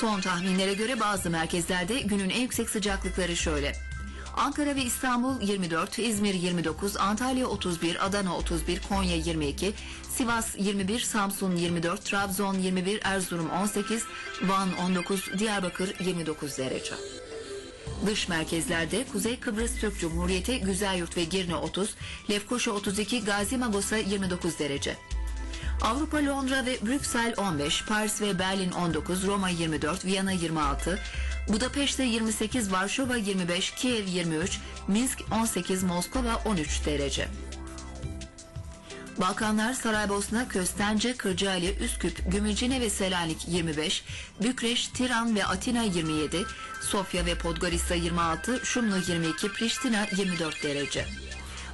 Son tahminlere göre bazı merkezlerde günün en yüksek sıcaklıkları şöyle. Ankara ve İstanbul 24, İzmir 29, Antalya 31, Adana 31, Konya 22, Sivas 21, Samsun 24, Trabzon 21, Erzurum 18, Van 19, Diyarbakır 29 derece. Dış merkezlerde Kuzey Kıbrıs Türk Cumhuriyeti, Güzelyurt ve Girne 30, Lefkoşa 32, Gazi Magosa 29 derece. Avrupa Londra ve Brüksel 15, Paris ve Berlin 19, Roma 24, Viyana 26, Budapeşte 28, Varşova 25, Kiev 23, Minsk 18, Moskova 13 derece. Balkanlar Saraybosna, Köstence, Kırcaali, Üsküp, Gümülcine ve Selanik 25, Bükreş, Tiran ve Atina 27, Sofya ve Podgorica 26, Şumlu 22, Priştina 24 derece.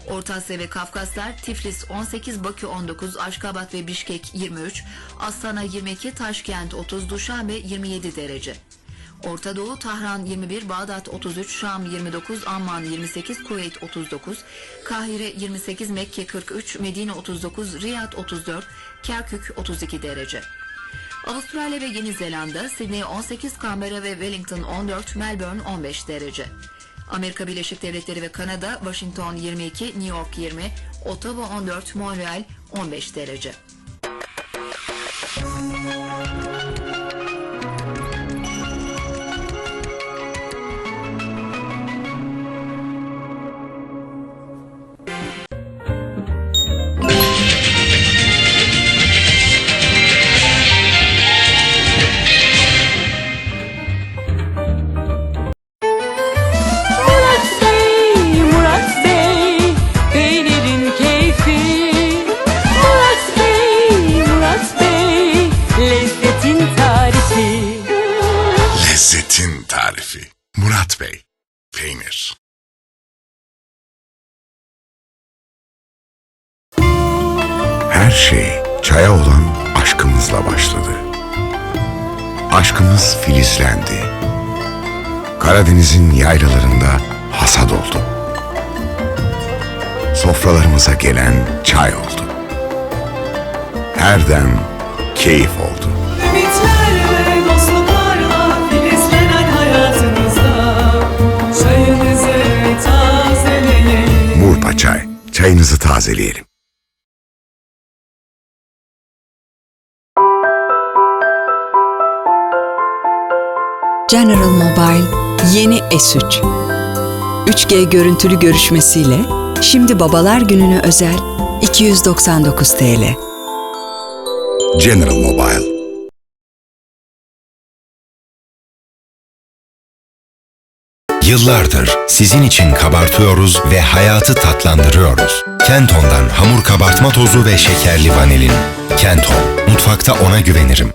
Orta Asya ve Kafkaslar Tiflis 18, Bakü 19, Aşkabat ve Bişkek 23, Astana 22, Taşkent 30, Duşanbe 27 derece. Orta Doğu Tahran 21, Bağdat 33, Şam 29, Amman 28, Kuveyt 39, Kahire 28, Mekke 43, Medine 39, Riyad 34, Kerkük 32 derece. Avustralya ve Yeni Zelanda, Sydney 18, Canberra ve Wellington 14, Melbourne 15 derece. Amerika Birleşik Devletleri ve Kanada, Washington 22, New York 20, Ottawa 14, Montreal 15 derece. Lezzetin tarifi. Murat Bey. Peynir. Her şey çaya olan aşkımızla başladı. Aşkımız filizlendi. Karadeniz'in yaylalarında hasat oldu. Sofralarımıza gelen çay oldu. Her dem keyif oldu. Çayınızı tazeleyelim. General Mobile yeni S3. 3G görüntülü görüşmesiyle şimdi babalar gününe özel 299 TL. General Mobile. Yıllardır sizin için kabartıyoruz ve hayatı tatlandırıyoruz. Kenton'dan hamur kabartma tozu ve şekerli vanilin. Kenton, mutfakta ona güvenirim.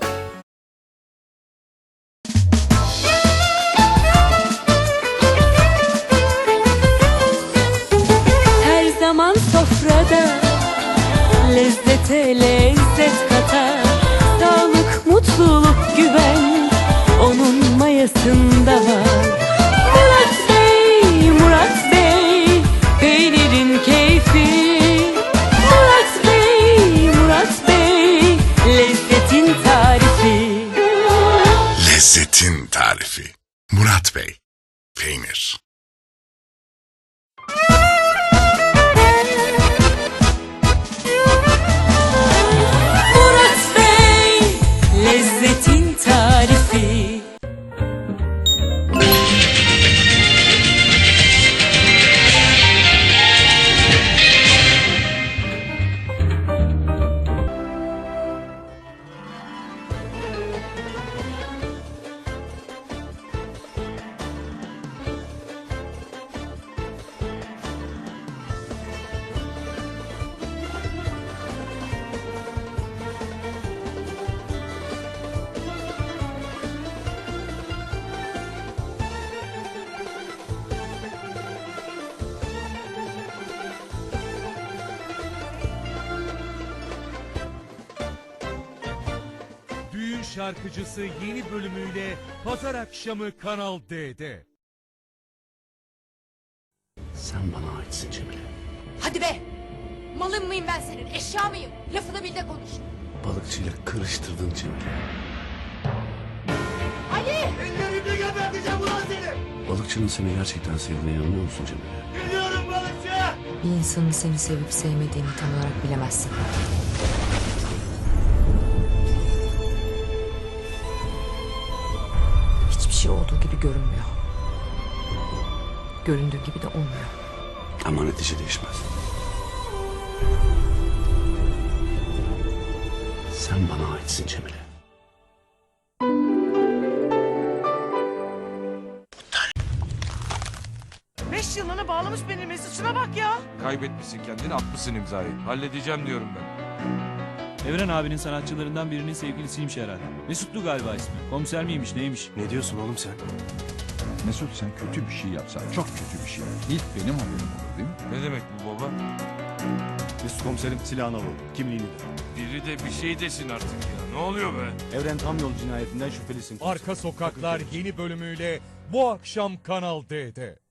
Murat Bey. Peynir. Şarkıcısı yeni bölümüyle pazar akşamı Kanal D'de. Sen bana aitsin Cemile. Hadi be! Malın mıyım ben senin? Eşya mıyım? Lafını bil de konuş. Balıkçıyla kırıştırdın Cemile. Ali! Balıkçının seni gerçekten sevdiğine inanıyor musun Cemile? Bir insanın seni sevip sevmediğini tam olarak bilemezsin. Şey olduğu gibi görünmüyor. Göründüğü gibi de olmuyor. Ama netice değişmez. Sen bana aitsin Cemile. Beş yılını bağlamış beni Mesut'una bak ya. Kaybetmişsin kendini atmışsın imzayı. Halledeceğim diyorum ben. Evren abinin sanatçılarından birinin sevgilisiymiş herhalde. Mesutlu galiba ismi. Komiser miymiş neymiş? Ne diyorsun oğlum sen? Mesut sen kötü bir şey yapsan çok kötü bir şey. İlk benim haberim olur değil mi? Ne demek bu baba? Mesut komiserim silahını alalım. Kimliğini de. Biri de bir şey desin artık ya. Ne oluyor be? Evren tam yol cinayetinden şüphelisin. Arka Sokaklar yeni bölümüyle bu akşam Kanal D'de.